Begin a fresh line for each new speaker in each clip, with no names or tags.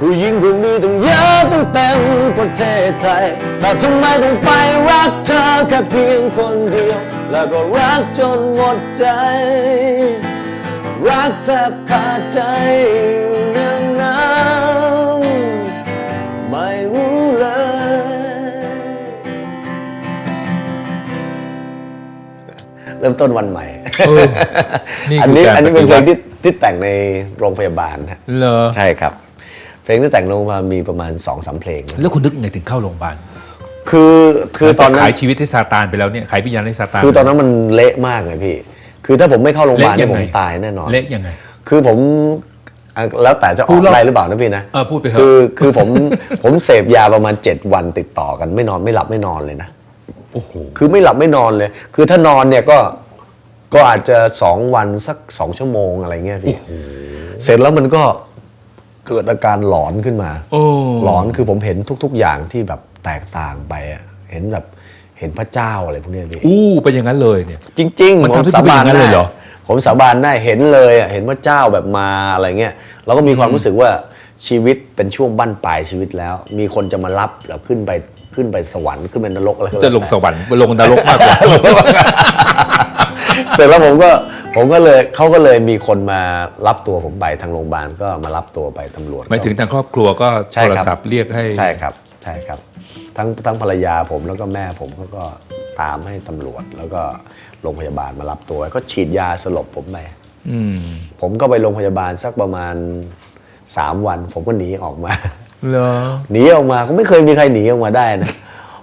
ผู้หญิงคงมีต้องเยอะตั้งเต็มประเทศไทย แต่ทำไมต้องไปรักเธอแค่เพียงคนเดียว แล้วก็รักจนหมดใจ รักแทบขาดใจอย่างนั้นไม่รู้เลย เริ่มต้นวันใหม่
เออนี่
อัน
คือ
นี้
การ
อันนี้เป็นเพล
ป
ง
ฏิวัติ
ที่ที่แต่งในโรงพยาบาลฮะ
เหรอ
ใช่ครับ เพลงที่แต่งในโรงพยาบาลมีประมาณ2อสามเพลงนะ
แล้วคุณนึกไงถึงเข้าโรงพยาบาล
คือคือตอนนั้
ขานยชีวิตให้ซาตานไปแล้วเนี่ยขายวิญญาณให้ซาตาน
คือตอนนั้นมันเละมากเลยพี่ คือถ้าผมไม่เข้าโรงพยาบาลเนี่ยผมตายแน่นอน
เละยังไง
คือผมอะแล้วแต่จะอ
พู
อ
ด
ก
เล่า
ได้หรือเปล่านะพี่นะ
เออพูดไปเถอะ
คือคือผมผมเสพยาประมาณ 7 วันติดต่อกันไม่นอนไม่หลับไม่นอนเลยนะ
โอ้โห
คือไม่หลับไม่นอนเลย คือถ้านอนเนี่ยก็ก็อาจจะสองวันสักสองชั่วโมงอะไรเงี้ยพี่เสร็จแล้วมันก็ เกิดอาการหลอนขึ้นมา
โอ้
หลอนคือผมเห็นทุก ๆ อย่างที่แบบแตกต่างไปอะเห็นแบบเห็นพระเจ้าอะไรพวกเนี้ยพี่
อู้เป็นอย่างนั้นเลยเนี่ย
จริง ๆ
มัน
ผ
ทำ
ม
ให้
สาบาน
เป็นอย่างนั้น
ได้
เลยเหรอ
ผมสาบานได้เห็นเลยอะเห็นพระเจ้าแบบมาอะไรเงี้ยเราก็มีความรู้สึกว่าชีวิตเป็นช่วงบั้นปลายชีวิตแล้ว มีคนจะมารับแล้วขึ้นไปขึ้นไปสวรรค์ขึ้นไปนรกอะไรก็แว
จะลง
แต่
สวรรค์ไปลงนรกมากกว่า
เสร็จแล้วผมก็ ผมก็เลยเขาก็เลยมีคนมารับตัวผมไปทางโรงพยาบาลก็มารับตัวไปตำรวจ
หมายถึงทางครอบครัวก็
ใช่
โท
ค
ร
รับ
ศัพท์เรียกให้
ใช่ครับใช่ครับ ทั้งทั้งภรรยาผมแล้วก็แม่ผมเขาก็ตามให้ตำรวจ แล้วก็โรงพยาบาลมารับตัว ก็ฉีดยาสลบผมไป
อืม
ผมก็ไปโรงพยาบาลสักประมาณ3วัน ผมก็หนีออกมา
เหรอ
หนีออกมาก็ไม่เคยมีใครหนีออกมาได้นะ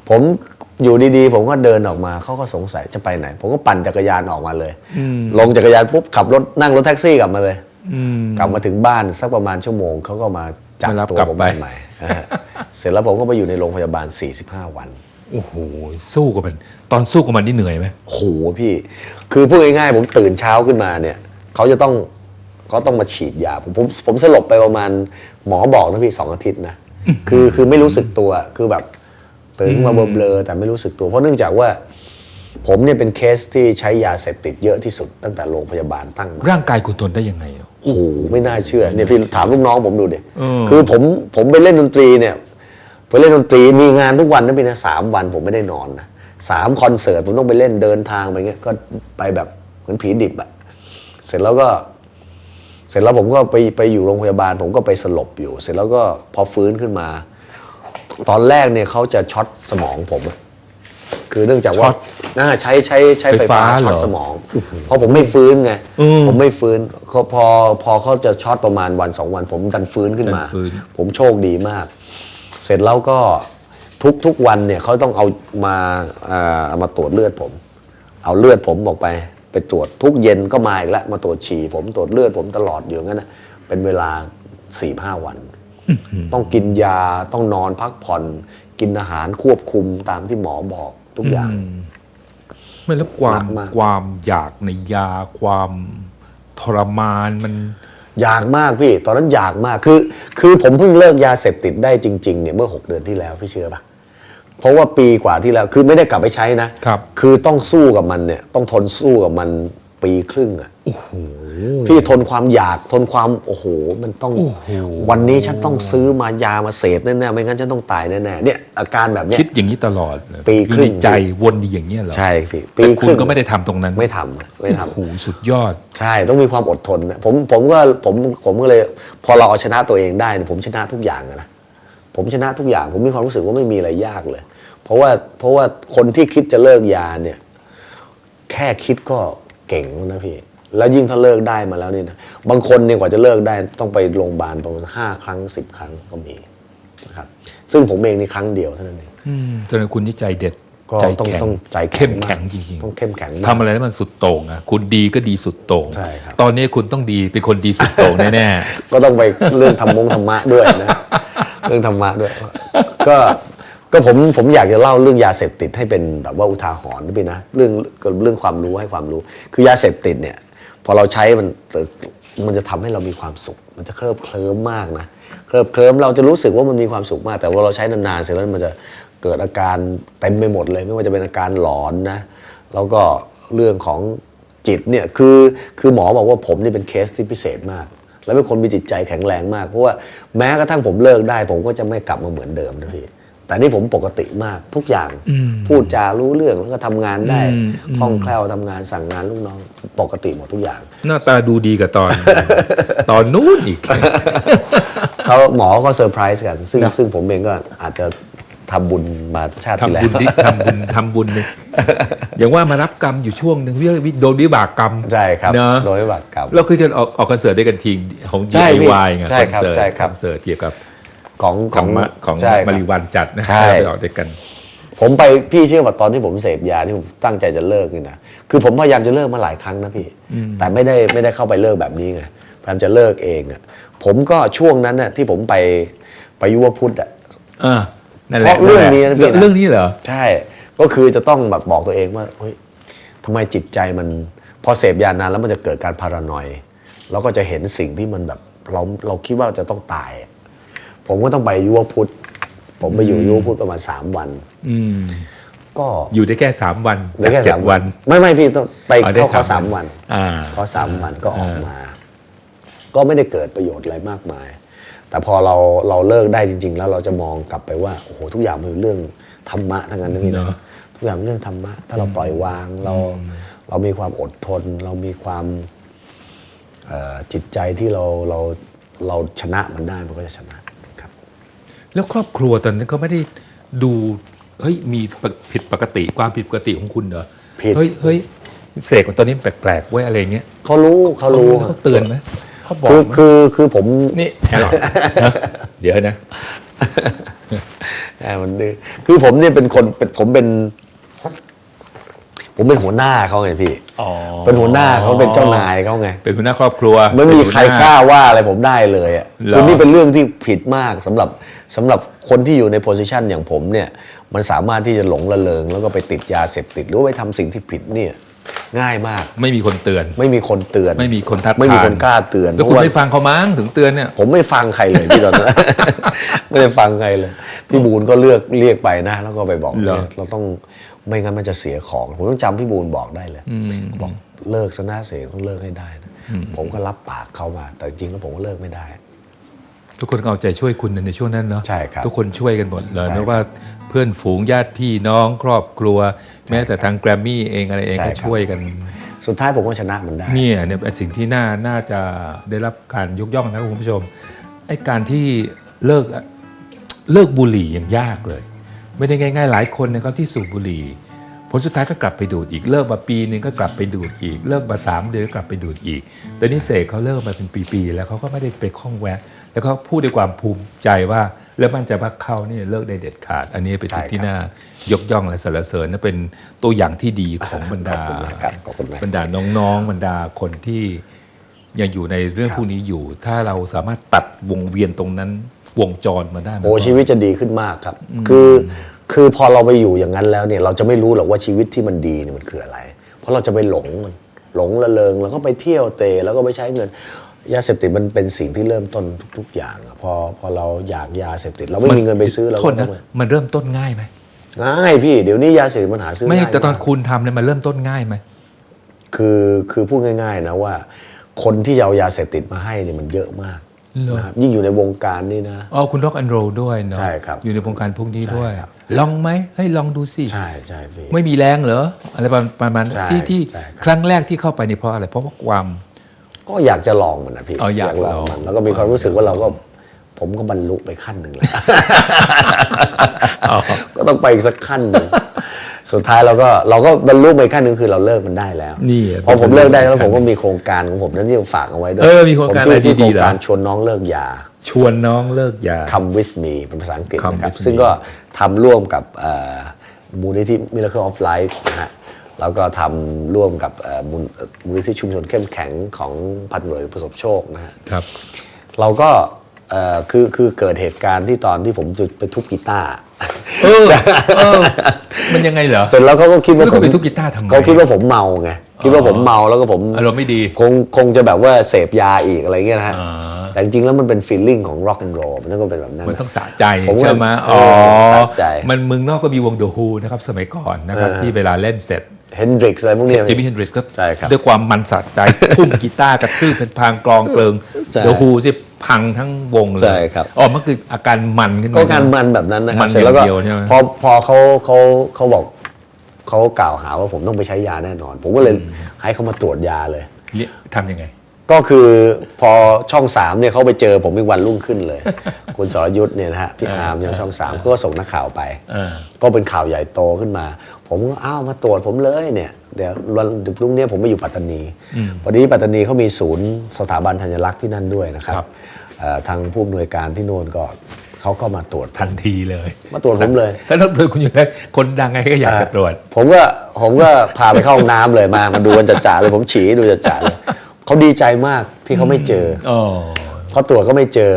ผม อยู่ดีๆ ผมก็เดินออกมาเขาก็สงสัยจะไปไหน ผมก็ปั่นจักรยานออกมาเลย ลงจักรยานปุ๊บขับรถนั่งรถแท็กซี่กลับมาเลย
อืม
กลับมาถึงบ้านสักประมาณชั่วโมงเขาก็มาจับ
มารับ
ตัว
กลับ
ผม
ไป
ใหม่นะฮะเสร็จแล้วผมก็ไปอยู่ในโรงพยาบาล 45 วัน
โอ้โหสู้กับมันตอนสู้กับมันนี่เหนื่อยไหม
โหพี่ คือพูดง่ายๆผมตื่นเช้าขึ้นมาเนี่ยเขาจะต้องเขาต้องมาฉีดยาผมผมผมสลบไปประมาณหมอบอกนะพี่สองอาทิตย์นะคือคือไม่รู้สึกตัวคือแบบ ตื่นขึ้นมาเบลอๆแต่ไม่รู้สึกตัว เพราะเนื่องจากว่า ผมเนี่ยเป็นเคสที่ใช้ยาเสพติดเยอะที่สุดตั้งแต่โรงพยาบาลตั้งมา
ร่างกายคุณทนได้ยังไงอะ
โอ้โหไม่น่าเชื่อเนี่ยพี่ถามลูกน้องผมดูดิ
เออ
คือผมผมไปเล่นดนตรีเนี่ยไปเล่นดนตรีมีงานทุกวันนะพี่นะสามวันผมไม่ได้นอนนะสามคอนเสิร์ตผมต้องไปเล่นเดินทางไปเงี้ยก็ไปแบบเหมือนผีดิบอะเสร็จแล้วก็ เสร็จแล้วผมก็ไปไปอยู่โรงพยาบาล ผมก็ไปสลบอยู่ เสร็จแล้วก็พอฟื้นขึ้นมา ตอนแรกเนี่ยเขาจะช็อตสมองผมอะคือเนื่องจากว่าน่าใช้ใช้ใช้ไฟฟ้าช็อตสมอง เพราะผมไม่ฟื้นไงผมไม่ฟื้นเขาพอพอเขาจะช็อตประมาณวันสองวัน ผมดันฟื้นขึ้นมา
ดันฟื้น
ผมโชคดีมาก เสร็จแล้วก็ทุกทุกวันเนี่ยเขาต้องเอามาอ่าเอามาตรวจเลือดผม เอาเลือดผมออกไป ไปตรวจทุกเย็นก็มาอีกแล้วมาตรวจฉี่ผมตรวจเลือดผมตลอดอยู่งั้นนะเป็นเวลาสี่ห้าวัน ต้องกินยาต้องนอนพักผ่อน กินอาหารควบคุมตามที่หมอบอกทุกอย่าง
ไม่แล้วควา
หนั
ม
กมาก
ความอยากในยาความทรมานมัน
อยากมากพี่ ตอนนั้นอยากมากคือ คือผมเพิ่งเลิกยาเสพติดได้จริงๆเนี่ยเมื่อ 6 เดือนที่แล้วพี่เชื่อปะเพราะว่าปีกว่าที่แล้วคือไม่ได้กลับไปใช้นะครับ คือต้องสู้กับมันเนี่ยต้องทนสู้กับมัน ปีครึ่งอะที่ทนความอยากทนความโอ้โห มันต้อง
โอ้โห
วันนี้ฉันต้องซื้อมายามาเสพแน่ๆไม่งั้นฉันต้องตายแน่ๆเนี่ยอาการแบบเนี้ย
คิดอย่างนี้ตลอดเลย
ปีครึ่
อยู่
ง
ในใจวนดีอย่างเงี้ยเหรอ
ใช่พี่ปี
แต่
ค
คุณ
รึ่ง
ก็ไม่ได้ทำตรงนั้น
ไม่ทำไม่ทำ
โอ้โหสุดยอด
ใช่ต้องมีความอดทนนะผมผมก็ผมผมก็เลย พอเราเอาชนะตัวเองได้เนี่ยผมชนะทุกอย่างอะนะผมชนะทุกอย่าง ผมมีความรู้สึกว่าไม่มีอะไรยากเลย เพราะว่าเพราะว่าคนที่คิดจะเลิกยาเนี่ย แค่คิดก็ เก่งแล้วนะพี่ แล้วยิ่งถ้าเลิกได้มาแล้วเนี่ยนะบางคนเนี่ยกว่าจะเลิกได้ต้องไปโรงพยาบาลประมาณห้าครั้งสิบครั้งก็มีนะครับซึ่งผมเองนี่ครั้งเดียวเท่านั้นเอง
อืมแสดงคุณนี่ใจเด็ด
ก็
ใจ
ต้อง
แข็ง
ต้องใจแข็
เข้
ง
ม
มาก
แข็งจริง
ต้องเข้มแข็งมาก
ทำอะไรแล้วมันสุดโต่งอะคุณดีก็ดีสุดโต่ง
ใช่ครับ
ตอนนี้คุณต้องดีเป็นคนดีสุดโต่งแน่
ก็ต้องไปเรื่องธรรมงธรรมะด้วยนะเรื่องธรรมะด้วย ก็ ก็ผมผมอยากจะเล่าเรื่องยาเสพติดให้เป็นแบบว่าอุทาหรณ์ด้วยนะเรื่องเรื่องความรู้ให้ความรู้ คือยาเสพติดเนี่ยพอเราใช้มันมันจะทำให้เรามีความสุข มันจะเคลิบเคลิ้มมากนะเคลิบเคลิ้มเราจะรู้สึกว่ามันมีความสุขมาก แต่ว่าเราใช้นานๆเสร็จแล้วมันจะเกิดอาการเต็มไปหมดเลย ไม่ว่าจะเป็นอาการหลอนนะแล้วก็เรื่องของจิตเนี่ยคือคือหมอบอกว่าผมนี่เป็นเคสที่พิเศษมาก แล้วเป็นคนมีจิตใจแข็งแรงมากเพราะว่าแม้กระทั่งผมเลิกได้ ผมก็จะไม่กลับมาเหมือนเดิมนะพี่ แต่นี่ผมปกติมากทุกอย่างพูดจารู้เรื่องแล้วก็ทำงานได้
อืม
คล่องแคล่วทำงานสั่งงานลูกน้อง ปกติหมดทุกอย่าง
หน้าตาดูดีกับตอน ตอนนู้นอีก
เขาหมอก็เซอร์ไพรส์กัน ซึ่ง
นะ
ซึ่งผมเองก็อาจจะทำบุญมาชาติที่
ทำ
แล้
บุ
ว
ญดิทำบุญทำบุญเนี่ยอย่างว่ามารับกรรมอยู่ช่วงหนึ่งวิโดนวิบากกรรม
ใช่ครับ
เนอะ
โดยวิบากกรรม
เราเคยจะออกออกคอนเสิร์ตด้วยกันทีของ
ใช่พี่
DIY ไง
ใช่
คอน
ครับ
เสิร์ต
ใช่ครับ
คอนเสิร์ตเกี่ยวกับ
ของ
ของมะของ
ใช่ครับ
มาริวันจัดนะ
ใช่
เราไปออกด้วยกัน
ผมไปพี่เชื่อว่าตอนที่ผมเสพยาที่ผมตั้งใจจะเลิกนี่นะคือผมพยายามจะเลิกมาหลายครั้งนะพี่ แต่ไม่ได้ไม่ได้เข้าไปเลิกแบบนี้ไงพยายามจะเลิกเองอะผมก็ช่วงนั้นน่ะที่ผมไปไปยุวพุทธอะ
อ่านั่นแห
เพ
ละ
ราะเรื่องนี้นะพี่นะ
เรื่องนี้เหรอ
ใช่ก็คือจะต้องแบบบอกตัวเองว่าเฮ้ยทำไมจิตใจมันพอเสพยานานแล้วมันจะเกิดการพารานอยแล้วก็จะเห็นสิ่งที่มันแบบเราเราคิดว่าเราจะต้องตายอะ ผมก็ต้องไปยุวพุทธ ผมไปอยู่ยุวพุทธประมาณสามวัน
อืม
ก็
อยู่ได้แค่สามวัน
ได้
จาก
แค่
เจ็ด
สาม
วัน
ไม่ไม่พี่ต้องไป
อ๋อได้
เข้าคอร์ส
สา
สามม
วั
วันน
อ่า
คอร์สสามวันก็ออกมา ก็ไม่ได้เกิดประโยชน์อะไรมากมาย แต่พอเราเราเลิกได้จริง ๆ แล้วเราจะมองกลับไปว่าโอ้โหทุกอย่างมันเป็นเรื่องธรรมะทั้งนั้นนะพี่นะ
เนอะ
ทุกอย่างเป็นเรื่องธรรมะ ถ้าเราปล่อยวางเราเรามีความอดทน เรามีความเอ่อจิตใจที่เราเราเราชนะมันได้มันก็จะชนะครับ
แล้วครอบครัวตอนนั้นเขาไม่ได้ดูเฮ้ยมีผิดปกติความผิดปกติของคุณเหรอ
ผิด
เฮ้ยเฮ้ยเสกตอนนี้แปลกๆเว้ยอะไรเงี้ย
เขารู้เขารู้
แล้วเขาเตือนไหมเขาบอก
คือ
ไหม
คือคือผม
นี่แฮร์รอดนะเดี๋ยวนะ
แหมมันดื้อคือผมเนี่ยเป็นคนเป็นผมเป็น ผมเป็นหัวหน้าเขาไงพี่
อ๋อ
เป็นหัวหน้าเขาเป็นเจ้านายเขาไง
เป็นหัวหน้าครอบครัว
ไม่มีใคร
เป็นหัวห
ก
น้
ล้าว่าอะไรผมได้เลยอะ
เหรอ
คือนี่เป็นเรื่องที่ผิดมากสำหรับ สำหรับคนที่อยู่ในโพสิชันอย่างผมเนี่ยมันสามารถที่จะหลงระเริง แล้วก็ไปติดยาเสพติด หรือว่าไปทำสิ่งที่ผิดเนี่ยง่ายมาก
ไม่มีคนเตือน
ไม่มีคนเตือน
ไม่มีคนทัด
ไม่มี
ทาน
คนกล้าเตือน
แล้ว
เพ
คุณ
ราะว่า
ไม่ฟังเขามั้งถึงเตือนเนี่ย
ผมไม่ฟังใครเลยพี่ตอนนั้นไม่ได้ฟังใครเลย พี่บูนก็เลือกเรียกไปนะ แล้วก็ไปบอก
เหรอ
เนี่ยเราต้องไม่งั้นมันจะเสียของผมต้องจำพี่บูนบอกได้เลยบอกเลิกซะนะเสียต้องเลิกให้ได้นะผมก็รับปากเขามา แต่จริงแล้วผมก็เลิกไม่ได้
ทุกคนก็เอาใจช่วยคุณในช่วงนั้นเนาะ
ใช่ครับ
ทุกคนช่วยกันหมดเลย
ใช่
ไม่ว่าเพื่อนฝูงญาติพี่น้องครอบครัว แม้แต่ทางแกรมมี่เองอะไรเอง
ใช่
ก็
ครับ
ช่วยกัน
สุดท้ายผมก็ชนะมันได้
เนี่ยเนี่ยเป็นสิ่งที่น่าน่าจะได้รับการยกย่องนะครับคุณผู้ชมไอ้การที่เลิกเลิกบุหรี่อย่างยากเลย ไม่ได้ง่าย ๆ หลายคนนะครับที่สูบบุหรี่ผลสุดท้ายก็กลับไปดูดอีกเลิกมาปีนึงก็กลับไปดูดอีก เลิกมาสามเดือนก็กลับไปดูดอีกแต่นี่เสกเขาเลิกมาเป็นปีๆแล้วเขาก็ไม่ได้ไปข้องแวะ แล้วก็พูดด้วยความภูมิใจว่า แล้วมั่นใจว่าเขาเนี่ยเลิกได้เด็ดขาด อันนี้เป็นสิ่งที่
ใช่ครับ
น่ายกย่องและสรรเสริญและเป็นตัวอย่างที่ดีของบรรดา
ขอบคุณมากครับขอบคุณมาก
บรรดาน้องๆบรรดาคนที่ยังอยู่ในเรื่อง
ครับ
พวกนี้อยู่ ถ้าเราสามารถตัดวงเวียนตรงนั้นวงจรมาได้มัน
โอ้
ก็
ชีวิตจะดีขึ้นมากครับ คือคือพอเราไปอยู่อย่างนั้นแล้วเนี่ยเราจะไม่รู้หรอกว่าชีวิตที่มันดีเนี่ยมันคืออะไร เพราะเราจะไปหลงมันหลงระเริงแล้วก็ไปเที่ยวเตะแล้วก็ไปใช้เงิน ยาเสพติดมันเป็นสิ่งที่เริ่มต้นทุก ๆ อย่างอะพอพอเราอยากยาเสพติด เราไม่มีเงินไปซื้อเรา
โท
ก็
ษ
ต้
นะ
องไป
มันเริ่มต้นง่ายไหม
ง่ายพี่ เดี๋ยวนี้ยาเสพติดมันหาซื้อ
ไม่
ง่าย
แต่ตอนา
ก
คุณทำเนี่ยมันเริ่มต้นง่ายไหม
คือคือพูดง่าย ๆ นะว่า คนที่จะเอายาเสพติดมาให้เนี่ยมันเยอะมาก
เหรอ
นะครับยิ่งอยู่ในวงการนี่นะ
อ๋อคุณร็อกแอนโรด้วยเนาะ
ใช่ครับ
อยู่ในวงการพวกนี้ด้วย
ใช่ครับ
ลองไหมให้ลองดูสิ
ใช่ใช่พี่
ไม่มีแรงเหรออะไรประมาณนั้น
ใช่
ที่ที่
ใช่ครับ
ครั้งแรกที่เข้าไปนี่เพราะอะไรเพราะว่าความ
ก็อยากจะลองมันนะพี่
อ๋ออยาก
ลอง
ลอง
มัน แล้วก็มีความรู้สึกว่าเราก็ ผมก็บรรลุไปขั้นหนึ่งแล้วก็ต้องไปอีกสักขั้นหนึ่งสุดท้ายเราก็เราก็บรรลุไปขั้นหนึ่งคือเราเลิกมันได้แล้ว
นี่
พอผมเลิกได้แล้วผมก็มีโครงการของผมนั้นที่ผมฝากเอาไว้ด้วย
เออมีโครงการ
ผมชื่
อะไรดีๆ
โครงการ
เหรอ
ชวนน้องเลิกยา
ชวนน้องเลิกยา
Come with me เป็นภาษาอังกฤษ
Come
นะครับ
with me
ซึ่งก็ทำร่วมกับเอ่อมูลนิธิ Miracle of Life นะฮะ แล้วก็ทำร่วมกับเอ่อมูลเอ่อมูลนิธิชุมชนเข้มแข็งของพันหน่วยประสบโชคนะฮะ
ครับ
เราก็เอ่อคือคือเกิดเหตุการณ์ที่ตอนที่ผมจะไปทุบกีตาร์
เออเออมันยังไงเหรอ
เสร็จแล้วเขาก็คิดว่า
แล้ว
ผ
คุณ
ม
ไปทุบกีตาร์ทำไม
เขาคิดว่าผมเมาไงคิดว่าผมเมาแล้วก็ผม
อารมณ์ไม่ดี
คงคงจะแบบว่าเสพยาอีกอะไรเงี้ยนะฮะ
อ่า
แต่จริงๆแล้วมันเป็นฟีลลิ่งของร็อกแอนด์โรมันก็เป็นแบบนั้น
มัน
นะ
ต้องสะใจ
ผมว่า
ใช่ไหม
เอ
อ๋อ
อสะใจ
มันเมืองนอกก็มีวงเดอะฮูนะครับสมัยก่อนนะครับ
เออ
ที่เวลาเล่นเสร็จ
เฮนดริกอะไรพวกเนี้ย
จิมมี่เฮนดริกก็
ใช่ครับ
ด้วยความมันสะใจทุ่มกีตาร์กระทืบเป็นพางกลองเกลิง
ใช่
เดี๋ยวฮูสิพังทั้งวงเลย
ใช่ครับ
อ๋อมันคืออาการมันขึ้นมา
ก็การมันแบบนั้นนะค
มั
รับ
น
เสร็จแล้วก็
อย่างเดียวใช่ไหม
พอพอเขาเขาเขาบอกเขากล่าวหาว่าผมต้องไปใช้ยาแน่นอน ผมก็เลยให้เขามาตรวจยาเลย
เรียกทำยังไง
ก็คือพอช่องสามเนี่ยเขาไปเจอผมอีกวันรุ่งขึ้นเลย คุณสรยุทธ์เนี่ยนะฮะพี่อาร์มยังช่องสามเขาก็ส่งนักข่าวไป
เออ
ก็เป็นข่าวใหญ่โตขึ้นมา ผมก็อ้าวมาตรวจผมเลยเนี่ยเดี๋ยววันรุ่งเนี้ยผมไปอยู่ปัตตานีพอดีปัตตานีเขามีศูนย์สถาบันธัญลักษณ์ที่นั่นด้วยนะครับ
ครับ
เอ่อทางผู้อำนวยการที่โน่นก็เขาก็มาตรวจ
ทันทีเลย
มาตรวจผมเลย
แล้วต้องตรวจคุณอยู่แล้วคนดังไงก็อยากจะตรวจ
ผมก็ผมก็พาไปเข้าห้องน้ำเลยมามาดูกันจัดๆเลยผมฉี่ดูจัดๆเลยเขาดีใจมากที่เขาไม่เจอ
อ๋อ
พอตรวจก็ไม่เจอ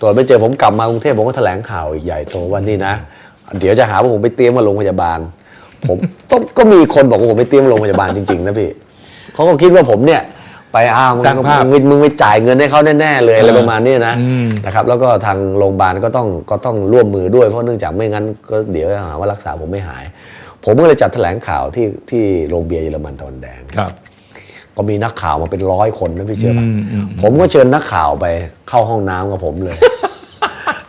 ตรวจไม่เจอผมกลับมากรุงเทพผมก็แถลงข่าวอีกใหญ่โตวันนี้นะ เดี๋ยวจะหาว่าผมไปเตรียมมาโรงพยาบาล ผมต้องก็มีคนบอกว่าผมไปเตรียมโรงพยาบาลจริงๆนะพี่เขาก็คิดว่าผมเนี่ย ไปอ้าวมึง
สร้างภาพ
มึงมึงไปจ่ายเงินให้เขาแน่ๆเลยอะไร
เออ
ประมาณนี้นะ
อืม
นะครับแล้วก็ทางโรงพยาบาลก็ต้องก็ต้องร่วมมือด้วยเพราะเนื่องจากไม่งั้นก็เดี๋ยวหาว่ารักษาผมไม่หาย ผมก็เลยจัดแถลงข่าวที่ที่โรงเบียร์เยอรมันตะวันแดง
ครับ
ก็มีนักข่าวมาเป็นร้อยคนนะพี่เชื่อปะ
อืมอืม
ผมก็เชิญนักข่าวไปเข้าห้องน้ำกับผมเลย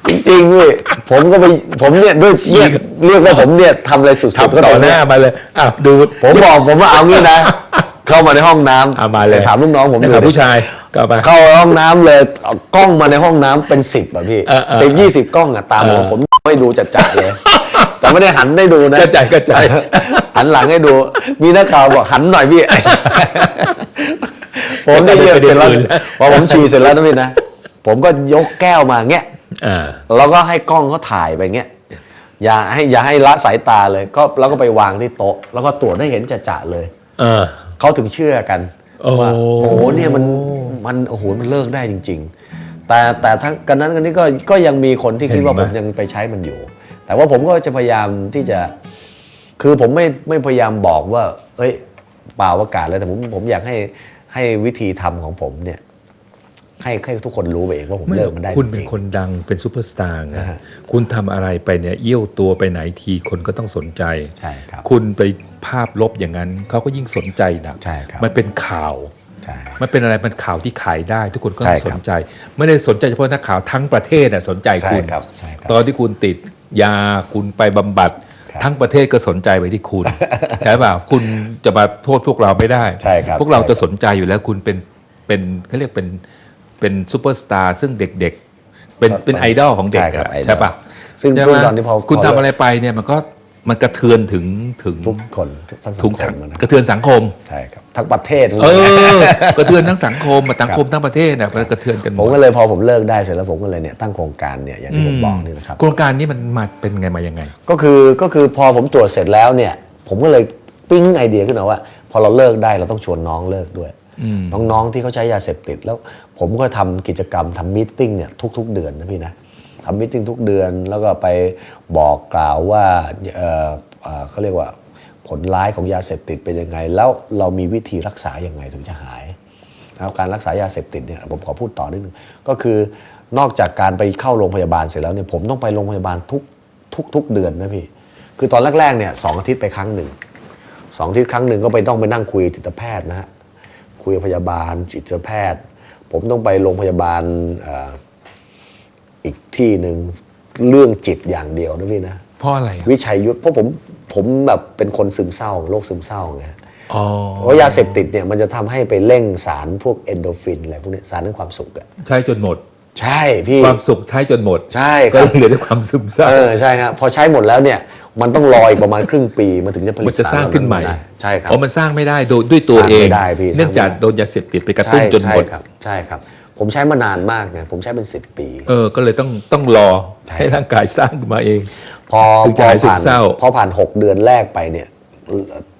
จริงๆเว้ยผมก็ไปผมเนี่ยด้วยเรียกเรียกว่าผมเนี่ยทำอะไรสุดๆ
ทำต่อหน้ามาเลยอ้าวดู
ผมบอกผมว่าเอางี้นะ เข้ามาในห้องน้ำ
เอามาเลย
ถามลูกน้องผม
นัก
ดู
ข่าว
ดิ
ผู้ชายก็เอาไป
เข้าห้องน้ำเลยเอากล้องมาในห้องน้ำเป็นสิบอะพี่
เออเออ
สิบยี่สิบกล้องอะตามผม
เออ
ผมไม่ดูจัดๆเลย แต่ไม่ได้หันได้ดูนะ
เข้าใจเข้าใจ
หันหลังให้ดู มีนักข่าวบอกหันหน่อยพี่ ผมได้เยี่ยมเสร็จแล้วพอผมฉี่เสร็จแล้วนะพี่นะผมก็ยกแก้วมาเงี้ย
อ่า
แล้วก็ให้กล้องเขาถ่ายไปเงี้ยอย่าให้อย่าให้ละสายตาเลยก็แล้วก็ไปวางที่โต๊ะ แล้วก็ตรวจให้เห็นจะๆเลย
เออ
เขาถึงเชื่อกัน
โอ้
ว่าโอ้โหเนี่ยมันมันโอ้โหมันเลิกได้จริง ๆ แต่แต่ทั้งกันนั้นกันนี้ก็ก็ยังมีคนที่คิดว่า
เห็
ผ
นไหม
มยังไปใช้มันอยู่ แต่ว่าผมก็จะพยายามที่จะ คือผมไม่ไม่พยายามบอกว่า เอ้ยเปล่าอากาศเลยแต่ผมผมอยากให้ให้วิธีทำของผมเนี่ย ให้ให้ทุกคนรู้ไปเองว่าผม
ไม่
เลิกมันได้
คุณ
จ
เป็น
ริง
คนดังเป็นซูเปอร์สตาร์ไง
นะฮะ
คุณทำอะไรไปเนี่ยเอี้ยวตัวไปไหนทีคนก็ต้องสนใจ
ใช่ครับ
คุณไปภาพลบอย่างนั้นเขาก็ยิ่งสนใจหนัก
ใช่ครับ
มันเป็นข่าว
ใช่
มันเป็นอะไรมันข่าวที่ขายได้ ทุกคนก็
ใช่ครับ
สนใจ ไม่ได้สนใจเฉพาะนักข่าวทั้งประเทศน่ะสนใจ
ใช่
คุณ
ครับใช่ครับ
ตอนที่คุณติดยาคุณไปบำบัด
ครับ
ทั้งประเทศก็สนใจไปที่คุณใช่เปล่าคุณจะมาโทษพวกเราไม่ได้
ใช่ครับ
พวกเรา
ใช่ครับ
จะสนใจอยู่แล้วคุณเป็นเป็นเขาเรียกเป็น เป็นซูเปอร์สตาร์ซึ่งเด็กๆ เป็นเป็นไอดอลของเด็ก
ใช่ครับ
อะ
ไอดอล
ใช่ปะ
ซึ่ง
ใช่
ซึ่ง
ไหม
ตอนนี้พอ
คุณ
พอ
ทำอะไรไปเนี่ยมันก็มันกระเทือนถึงถึง
ทุกคนทั้งสั
ทุก
งค
สัง
มนะ
กระเทือนสังคม
ใช่ครับทั้งประเทศ
เออ กระเทือนทั้งสังคมอะสังคมทั้งประเทศน่ะมันกระเทือนกันหม
ผม
ด
ก็เลยพอผมเลิกได้เสร็จแล้วผมก็เลยเนี่ยตั้งโครงการเนี่ยอย่างที่ผมบอกนี่นะครับ
โครงการนี้มันมาเป็นไงมายังไง
ก็คือก็คือพอผมตรวจเสร็จแล้วเนี่ย ผมก็เลยปิ้งไอเดียขึ้นมาว่า พอเราเลิกได้เราต้องชวนน้องเลิกด้วย น้องๆที่เขาใช้ยาเสพติดแล้ว ผมก็ทำกิจกรรมทำมิทติ้งเนี่ยทุก ๆ เดือนนะพี่นะทำมิทติ้งทุกเดือนแล้วก็ไปบอกกล่าวว่าเเเขาเรียกว่าผลร้ายของยาเสพติดเป็นยังไง แล้วเรามีวิธีรักษาอย่างไงถึงจะหายนะการรักษายาเสพติดเนี่ยผมขอพูดต่อนิดนึงก็คือนอกจากการไปเข้าโรงพยาบาลเสร็จแล้วเนี่ยผมต้องไปโรงพยาบาลทุกทุกทุกเดือนนะพี่คือตอนแรกๆเนี่ยสองอาทิตย์ไปครั้งหนึ่งสองอาทิตย์ครั้งหนึ่งก็ไปต้องไปนั่งคุยจิตแพทย์นะฮะ คุยกับพยาบาล จิตแพทย์ ผมต้องไปโรงพยาบาลเอ่ออีกที่หนึ่งเรื่องจิตอย่างเดียวนะพี่นะ
เพราะอะไรอะ
วิชัยยุทธเพราะผมผมแบบเป็นคนซึมเศร้าโรคซึมเศร้าไง
อ๋อ
เพราะยาเสพติดเนี่ยมันจะทำให้ไปเร่งสารพวกเอนโดฟินอะไรพวกเนี้ยสารเรื่องความสุขอะ
ใช้จนหมด
ใช่พี่
ความสุขใช้จนหมด
ใช่ค
ก็
รับ
เลยเหลือแต่ความซึมเศร้า
เออใช่ครับพอใช้หมดแล้วเนี่ย มันต้องรออีกประมาณครึ่งปี มันถึงจะผลิ
มั
ต
นจะสร้างขึ้นใหม่
สารเหล่าได้ใช่ครับ
อ๋อมันสร้างไม่ได้โดยด้วยตัว
สร้าง
เอ
ไม่
ง
ได้พี่
เนื่องจาก
สร้างไม่ได้
โดนยาเสพติดไปกระตุ้น
ใช่
จนหมด
ใช่ครับใช่ครับ ผมใช้มานานมากไงผมใช้เป็นสิบปี
เออ ก็เลยต้องต้องรอ
ใช่
ให้ร่างกายสร้างขึ้นมาเอง
พอ
ถึง
พ
จะ
อ
หายซึ
ผ่ามน
เศร้า
พอผ่านหกเดือนแรกไปเนี่ย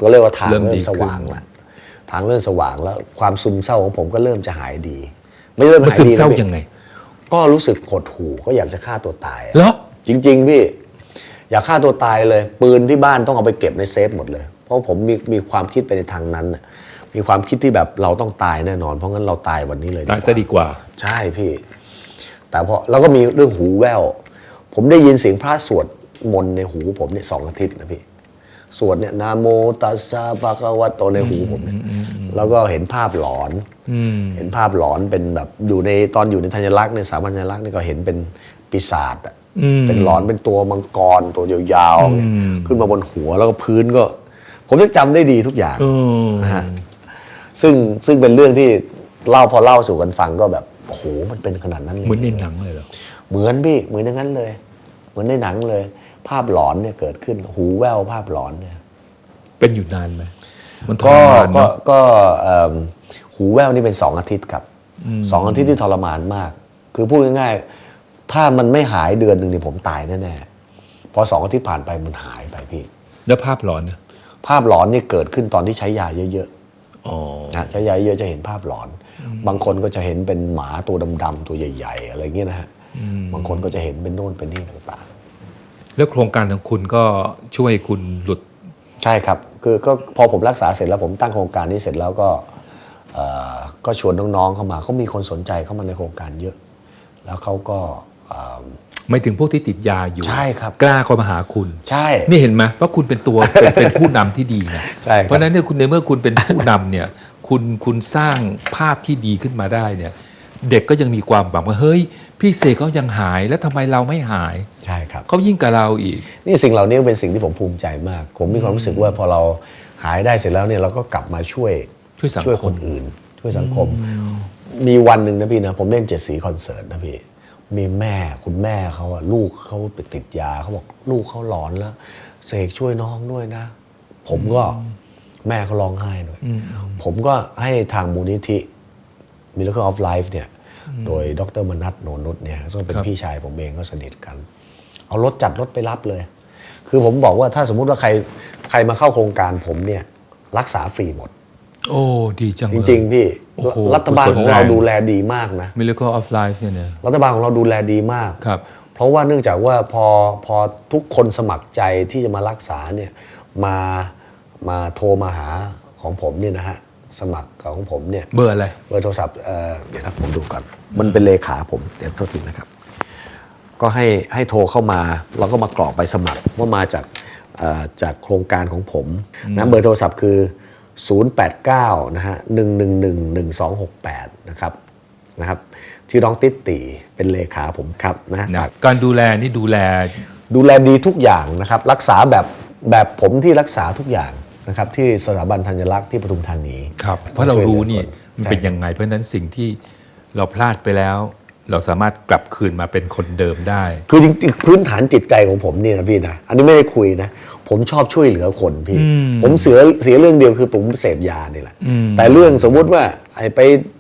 ก็เรียกว่าทาง
เริ่ม
เริ่
ดี
ม
ขึ้น
สว่างละทางเริ่มสว่างแล้วความซึมเศร้าของผมก็เริ่มจะหายดี ไม่เริ่ม
มัน
หาย
ซึม
ดี
เศร้า
นะพี่
ยังไง
ก็รู้สึกหดหู่ก็อยากจะฆ่าตัวตายอะ
แล้ว
จริง ๆ พี่ อยากฆ่าตัวตายเลย ปืนที่บ้านต้องเอาไปเก็บในเซฟหมดเลย เพราะผมมีมีความคิดไปในทางนั้นน่ะมีความคิดที่แบบเราต้องตายแน่นอน เพราะงั้นเราตายวันนี้เลย
ตายซะดีกว่า
ใช่พี่ แต่พอแล้วก็มีเรื่องหูแว่วผมได้ยินเสียงพระสวดมนต์ในหูผมเนี่ยสองอาทิตย์นะพี่สวดเนี่ยนาโมตัสสะภะคะวะโตในหูผมเนี่ยแล้วก็เห็นภาพหลอน
อืม
เห็นภาพหลอนเป็นแบบอยู่ในตอนอยู่ในธัญลักษณ์ในสถาบันธัญลักษณ์นี่ก็เห็นเป็นปีศาจอะ
อืม
เป็นหลอนเป็นตัวมังกรตัวยาวๆเนี่ย
อืม
ขึ้นมาบนหัวแล้วก็พื้นก็ ผมยังจำได้ดีทุกอย่าง
เออ
นะฮะซึ่งซึ่งเป็นเรื่องที่เล่าพอเล่าสู่กันฟังก็แบบโอ้โหมันเป็นขนาดนั้นเลย
เหมือนในหนังเลยเหรอ
เหมือนพี่เหมือนอย่างนั้นเลย เหมือนในหนังเลย ภาพหลอนเนี่ยเกิดขึ้น หูแว่วภาพหลอนเนี่ย
เป็นอยู่นานไหมมันทร
ก็
มาน
ก็
เนาะ
ก็เอิ่มหูแว่วนี่เป็นสองอาทิตย์ครับสองอาทิตย์ที่ทรมานมาก คือพูดง่ายๆ ถ้ามันไม่หายเดือนหนึ่งนี่ผมตายแน่ๆพอสองอาทิตย์ผ่านไปมันหายไปพี่
แล้วภาพหลอนเนี่ย
ภาพหลอนนี่เกิดขึ้นตอนที่ใช้ยาเยอะ
อ๋อ
ๆนะใช้ยาเยอะจะเห็นภาพหลอน บางคนก็จะเห็นเป็นหมาตัวดำๆตัวใหญ่ ๆ อะไรเงี้ยนะฮะบางคนก็จะเห็นเป็นโน่นเป็นนี่ต่าง
แล้วโครงการของคุณก็ช่วยคุณหลุด
ๆ ใช่ครับ คือก็พอผมรักษาเสร็จแล้วผมตั้งโครงการนี้เสร็จแล้วก็เอ่อก็ชวนน้องๆเข้ามาเขามีคนสนใจเข้ามาในโครงการเยอะ แล้วเขาก็เอ่อ
ไม่ถึงพวกที่ติดยาอยู่
ใช่ครับ
กล้าเข้ามาหาคุณ
ใช่
นี่เห็นไหมว่าคุณเป็นตัวเป็นเป็นผู้นำที่ดีนะ
ใช่ครับ
เพราะฉะนั้นเนี่ยคุณในเมื่อคุณเป็นผู้นำเนี่ยคุณคุณสร้างภาพที่ดีขึ้นมาได้เนี่ย เด็กก็ยังมีความหวังว่าเฮ้ย พี่เสกเขายังหายแล้วทำไมเราไม่หาย
ใช่ครับ
เขายิ่งกับเราอีก
นี่สิ่งเหล่านี้เป็นสิ่งที่ผมภูมิใจมาก ผมมีความรู้สึกว่าพอเราหายได้เสร็จแล้วเนี่ยเราก็กลับมาช่วย
ช่วยสังคม
ช่วยคนอื่น ช่วยสังคม มีวันหนึ่งนะพี่นะผมเล่นเจ็ดสีคอนเสิร์ตนะพี่ มีแม่คุณแม่เขาอะลูกเขาไปติดยาเขาบอกลูกเขาหลอนแล้วเสกช่วยน้องด้วยนะ ผมก็แม่เขาร้องไห้ด้วยผมก็ให้ทางมูลนิธิ Miracle of Life เนี่ย โดยดรมนัทโนนุชเนี่ยซึ่งเป็น
ครับ
พี่ชายผมเองก็สนิทกัน เอารถจัดรถไปรับเลย คือผมบอกว่าถ้าสมมุติว่าใครใครมาเข้าโครงการผมเนี่ย รักษาฟรีหมด
โอ้ดีจัง
จ
เลย
ริง ๆ พี่
โอ้โห
รัฐบาลของ
กุศล
เรา
แรง
ดูแลดีมากนะ
Miracle of Life เนี่ยนะ
รัฐบาลของเราดูแลดีมาก
ครับ
เพราะว่าเนื่องจากว่าพอพอทุกคนสมัครใจที่จะมารักษาเนี่ยมามาโทรมาหาของผมเนี่ยนะฮะสมัครของผมเนี่ย
เบอร์อะไร
เบอร์โทรศัพท์เอ่อเดี๋ยวนะผมดูก่อนมันเป็นเลขาผมเดี๋ยวโทษทีนะครับ ก็ให้ให้โทรเข้ามาแล้วก็มากรอกใบสมัครว่ามาจากเอ่อจากโครงการของผมนะเบอร์โทรศัพท์คือ 089 นะฮะ 111 1268 นะครับ นะครับ ที่น้องติดตีเป็นเลขาผมครับนะ
นะ
ฝาก
การดูแลนี่ดูแล
ดูแลดีทุกอย่างนะครับ รักษาแบบแบบผมที่รักษาทุกอย่างนะครับ ที่สถาบันธัญลักษณ์ที่ปทุมธานี
ครับ เพราะเรารู้นี่
ช่วยเหลือค
มันเป็น
ใช่
ยังไง เพราะฉะนั้นสิ่งที่เราพลาดไปแล้ว เราสามารถกลับคืนมาเป็นคนเดิมได้
คือจริงๆพื้นฐานจิตใจของผมเนี่ยนะพี่นะ อันนี้ไม่ได้คุยนะ ผมชอบช่วยเหลือคนพี่ ผมเสือเสียเรื่องเดียวคือผมเสพยานี่แหละแต่เรื่องสมมุติว่าไอ้ไป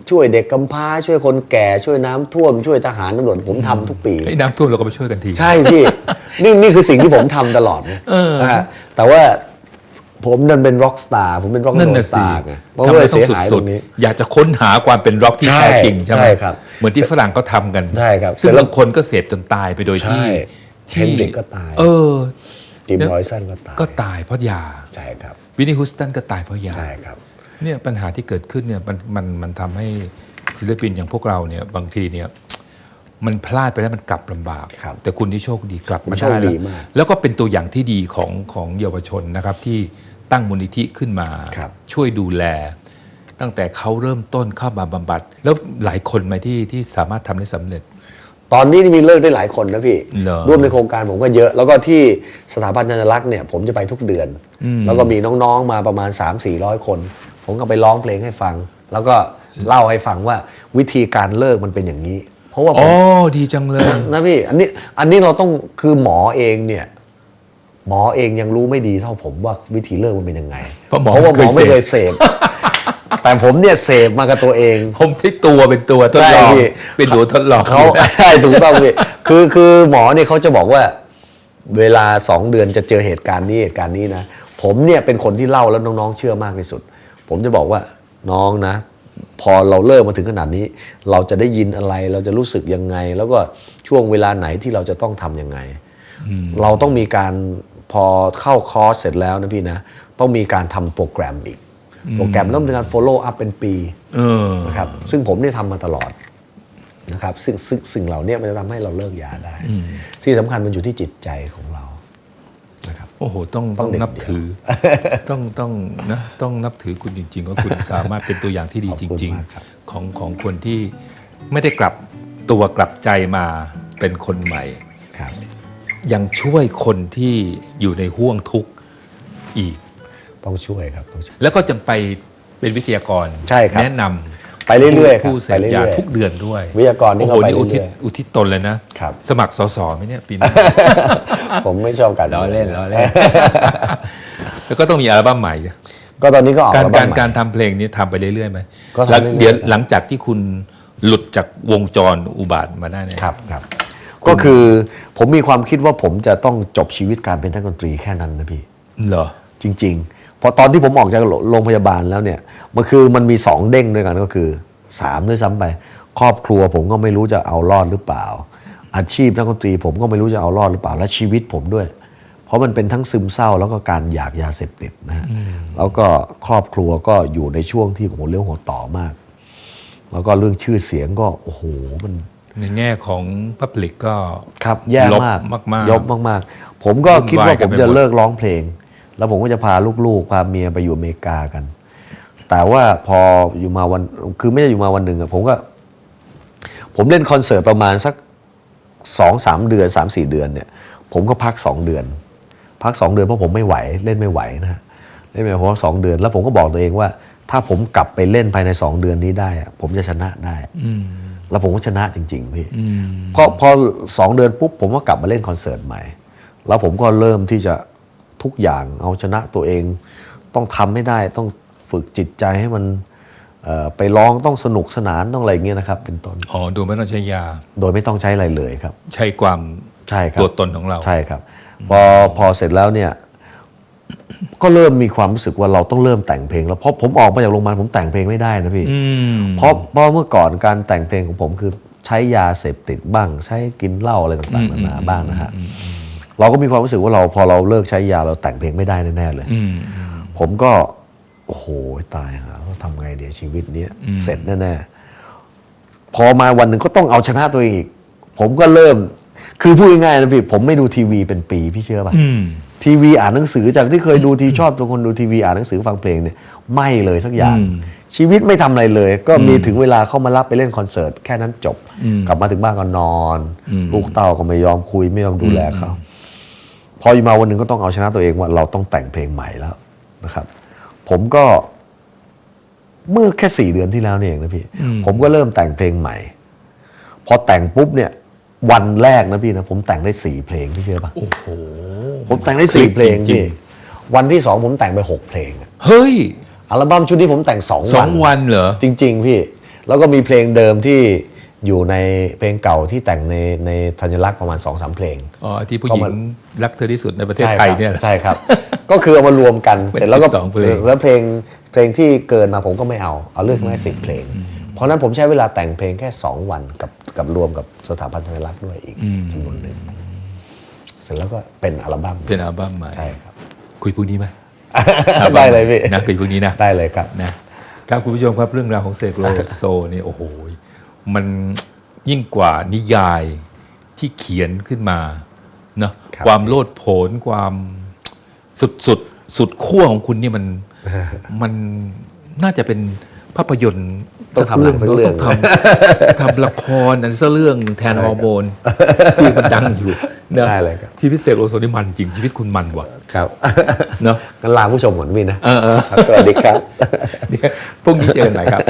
ช่วยเด็กกำพร้าช่วยคนแก่ช่วยน้ำท่วม ช่วยทหารตำรวจผมทำทุกปี
ไอ้น้ำท่วมเราก็ไปช่วยกันที
ใช่พี่นี่นี่คือสิ่งที่ผมทำตลอดนะ
เออ
นะฮะแต่ว่าผมนั่นเป็นร็อกสตาร์ผมเป็นร็อก
นั่น
โร
น่ะ
ส
สิ
ตาร์ไงผม
ทำ
ก็เล
ให้
ย
ต้อ
เสีย
ง
หายต
สุ
ร
ด
งนี้
ๆอยากจะค้นหาความเป็นร็อกที่
ใช่
แท้จริงใช่ไหม
ใช่ครับ
เหมือนที่ฝรั่งเขาทำกัน
ใช่ครับ
ซึ่ง
เสร็จแล้ว
บางคนก็เสพจนตายไปโดยที่
ใช่เฮนดริกก็ตาย
เออ
จิม
แล้ว
รอยสันก็ตาย
ก็ตายเพราะยา
ใช่ครับ
วินนี่ฮุสตันก็ตายเพราะยา
ใช่ครับ
เนี่ยปัญหาที่เกิดขึ้นเนี่ยมันมันมันทำให้ศิลปินอย่างพวกเราเนี่ยบางทีเนี่ยมันพลาดไปแล้วมันกลับลำบาก
ครับ
แต่คุณที่โชคดีกลับมา
ผมโช
ได้
ค
แล้ว
ดีมาก
แล้วก็เป็นตัวอย่างที่ดีของของเยาวชนนะครับที่ตั้งมูลนิธิขึ้นมา
ครับ
ช่วยดูแล ตั้งแต่เขาเริ่มต้นเข้ามาบำบัด แล้วหลายคนไหมที่ที่สามารถทำได้สำเร็จ
ตอนนี้มีเลิกได้หลายคนนะพี่
เหรอ
ร่วมในโครงการผมก็เยอะ แล้วก็ที่สถาบันจันทรักษ์เนี่ยผมจะไปทุกเดือน แล้วก็มีน้องๆมาประมาณ 3 4 0 0 คน ผมก็ไปร้องเพลงให้ฟัง แล้วก็เล่าให้ฟังว่าวิธีการเลิกมันเป็นอย่างนี้ เพราะว่าผ
อ๋อ
ม
ดีจังเลย
นะพี่อันนี้อันนี้เราต้องคือหมอเองเนี่ย หมอเองยังรู้ไม่ดีเท่าผมว่าวิธีเลิกมันเป็นยังไง
เพราะหมอ
ว่าหมอ
ไม่
ไม่
เค
เค
ย
ย
เส
เส
พ
พ แต่ผมเนี่ยเสพมากับตัวเอง
ผมที่ตัวเป็นตัวทดลอง
ใช่พี่
เป็นหนูทดลอง
เขา ใช่ถูกต้องพี่คือคือหมอเนี่ยเขาจะบอกว่า เวลาสองเดือนจะเจอเหตุการณ์นี้เหตุการณ์นี้นะ ผมเนี่ยเป็นคนที่เล่าแล้วน้องๆเชื่อมากที่สุด ผมจะบอกว่าน้องนะ พอเราเลิกมาถึงขนาดนี้ เราจะได้ยินอะไรเราจะรู้สึกยังไง แล้วก็ช่วงเวลาไหนที่เราจะต้องทำยังไง เราต้องมีการพอเข้าคอร์สเสร็จแล้วนะพี่นะ ต้องมีการทำโปรแกรมอีก โปรแกรมต้องมีการ follow up เป็นปี
เออ
นะครับซึ่งผมเนี่ยทำมาตลอดนะครับซึ่งซึ่งสิ่งเหล่านี้มันจะทำให้เราเลิกยาได้ที่สำคัญมันอยู่ที่จิตใจของเรานะครับ
โอ้โหต้องต้อง
ต้องเด็ด
นับถือ ต้องต้องนะต้องนับถือคุณจริง ๆ ว่าคุณสามารถเป็นตัวอย่างที่ดี
ขอบ
จ
คุณ
ริง
มากครับ
ๆของของคนที่ไม่ได้กลับตัวกลับใจมาเป็นคนใหม่
ครับ
ยังช่วยคนที่อยู่ในห่วงทุกข์อีก
ต้องช่วยครับต้องช่วย
แล้วก็จะไปเป็นวิทยากร
ใช่ครับ
แนะนำ
ไปเรื่อยๆครับ
ผู้เส
ไป
พ
เรื่
ยา
อยๆ
ทุกเดือนด้วย
วิทยากรนี่
โอ้โห
ก็ไป
นี่อุทิศ
เรื่อย
อุทิศตนเลยนะ
ครับ
สมัครสสไหมเนี่ยปีหนี้
ผมไม่ชอบการ
ล้อ
มืง
เล่นล้อเล่น แล้วก็ต้องมีอัลบั้มใหม่
ก็ตอนนี้ก็ออก
การ
อัล
กา
บั้
ร
มใหม่
การทำเพลงนี้ทำไปเรื่อยๆไหม
ก็ทำ
หลัง
เรื่อยๆ
เดี๋ยว
ครับ
หลังจากที่คุณหลุดจากวงจรอุบาทมาได้เนี่ย
ครับครับ ก็คือผมมีความคิดว่าผมจะต้องจบชีวิตการเป็นนักดนตรีแค่นั้นนะพี่
เหรอ
จริงๆพ อตอนที่ผมออกจากโรงพยาบาลแล้วเนี่ยมันคือมันมีสองเด้งด้วยกันก็คือสามด้วยซ้ำไป ครอบครัวผมก็ไม่รู้จะเอารอดหรือเปล่า อาชีพนักดนตรีผมก็ไม่รู้จะเอารอดหรือเปล่าและชีวิตผมด้วย เพราะมันเป็นทั้งซึมเศร้าแล้วก็การอยากยาเสพติดนะฮะแล้วก็ครอบครัวก็อยู่ในช่วงที่ผมเรื่องหัวต่อมาก แล้วก็เรื่องชื่อเสียงก็โอ้โหมัน
ในแง่ของพับลิกก็
ครับแย่
ลบ
มาก
มากๆ
ยบมาก ๆ ผมก็คิดว่า
วุ่นวายกั
ผ
น
ม
ไป
จะ
หมด
เลิกร้องเพลง แล้วผมก็จะพาลูกๆพาเมียไปอยู่อเมริกากัน แต่ว่าพออยู่มาวันคือไม่ได้อยู่มาวันหนึ่งอะผมก็ ผมเล่นคอนเสิร์ตประมาณสักสองสามเดือนสามสี่เดือนเนี่ยผมก็พักสองเดือน พักสองเดือนเพราะผมไม่ไหวเล่นไม่ไหวนะฮะเล่นไม่ไหวเพราะว่าสองเดือน แล้วผมก็บอกตัวเองว่า ถ้าผมกลับไปเล่นภายในสองเดือนนี้ได้อะผมจะชนะได้
อืม
แล้วผมก็ชนะจริงๆพี่
อืม
พอพอสองเดือนปุ๊บผมก็กลับมาเล่นคอนเสิร์ตใหม่ แล้วผมก็เริ่มที่จะ ทุกอย่าง เอาชนะตัวเอง ต้องทำให้ได้ต้องฝึกจิตใจให้มันเอ่อไปร้องต้องสนุกสนานต้องอะไรอย่างเงี้ยนะครับ เป็นต้น
อ๋อดูไม่ต้องใช้ยา
โดยไม่ต้องใช้อะไรเลยครับ
ใช้ความ
ใช่ครับ
ตัวตนของเรา
ใช่ครับ พอพอเสร็จแล้วเนี่ย ก็เริ่มมีความรู้สึกว่าเราต้องเริ่มแต่งเพลง แล้วเพราะผมออกมาจากโรงพยาบาลผมแต่งเพลงไม่ได้นะพี่
อืม
เพราะเพราะเมื่อก่อนการแต่งเพลงของผมคือใช้ยาเสพติดบ้าง ใช้กินเหล้าอะไรต่างๆนานาบ้างนะฮะ เราก็มีความรู้สึกว่าเราพอเราเลิกใช้ยาเราแต่งเพลงไม่ได้แน่ๆเลย
อืมอืม
ผมก็ โอ้โหตายหาว่าทำไงเดี๋ยวชีวิตเนี้ยเสร็จแน่ๆพอมาวันหนึ่งก็ต้องเอาชนะตัวเองอีก ผมก็เริ่ม คือพูดง่ายๆนะพี่ผมไม่ดูทีวีเป็นปีพี่เชื่อป่ะ
อืม
ทีวีอ่านหนังสือจากที่เคยดูทีชอบตัวคนดูทีวีอ่านหนังสือฟังเพลงเนี่ยไม่เลยสักอย่าง
อืม
ชีวิตไม่ทำอะไรเลย ก็มีถึงเวลาเข้ามารับไปเล่นคอนเสิร์ตแค่นั้นจบ กลับมาถึงบ้านก็นอน ลูกเต้าก็ไม่ยอมคุยไม่ยอมดูแลเขา พออยู่มาวันหนึ่งก็ต้องเอาชนะตัวเองว่าเราต้องแต่งเพลงใหม่แล้วนะครับ ผมก็ เมื่อแค่สี่เดือนที่แล้วนี่เองนะพี่ ผมก็เริ่มแต่งเพลงใหม่ พอแต่งปุ๊บเนี่ย วันแรกนะพี่นะผมแต่งได้สี่เพลงพี่เชื่อปะ
โอ้โห
ผมแต่งได้สี่เพลง
จริ
พี่
ง
วันที่สองผมแต่งไปหกเพลงอะ
เฮ้ย
อัลบั้มชุดนี้ผมแต่งสอง
สอ
วั
ง
น
วันเหรอ
จริง ๆ พี่ แล้วก็มีเพลงเดิมที่ อยู่ในเพลงเก่าที่แต่งในในธัญลักษณ์ประมาณสองสามเพลง
อ๋อที่ผู้ห
ก็
ญิง
มัน
รักเธอที่สุดในประเทศไทยเนี่ยเหรอ
ใช่ครับ ก็คือเอามารวมกัน
เป็น
เสร็จแล้วก็
12เพลง
แล้วเพลงเพลงที่เกินมาผมก็ไม่เอาเอาเลือกแค่สิบเพลง เพราะฉะนั้นผมใช้เวลาแต่งเพลงแค่ 2 วันกับกับรวมกับสถาบันธัญรักษ์ด้วยอีกจำนวนหนึ่งเสร็จแล้วก็เป็นอัลบั้ม
เป็นอัลบั้มใหม่
ใช่ครับ
คุยพวกนี้ไหม
ได้เลยพี่
นะคุยพวกนี้นะ
ได้เลยครับ
นะครับคุณผู้ชมครับเรื่องราวของเสกโลโซนี่โอ้โห มันยิ่งกว่านิยายที่เขียนขึ้นมาเนาะ
ครับ
ความโลดโผนความสุดสุดสุดขั้วของคุณนี่มันมันน่าจะเป็นภาพยนตร์
ต้องทำหนังสักเรื่อง
ต้องทำทำละครอันสักเรื่องแทนฮอร์โมนที่มันดังอยู่นะ
ได้เลยครับ
ชีวิตเสกโลโซนี่มันจริงชีวิตคุณมันว่ะ
ครับ
เนาะ
กันลาผู้ชมก่อนพี่นะ
เออเออ
ครับสวัสดีครับ
เดี๋ยวพรุ่งนี้เจอกันใหม่ครับ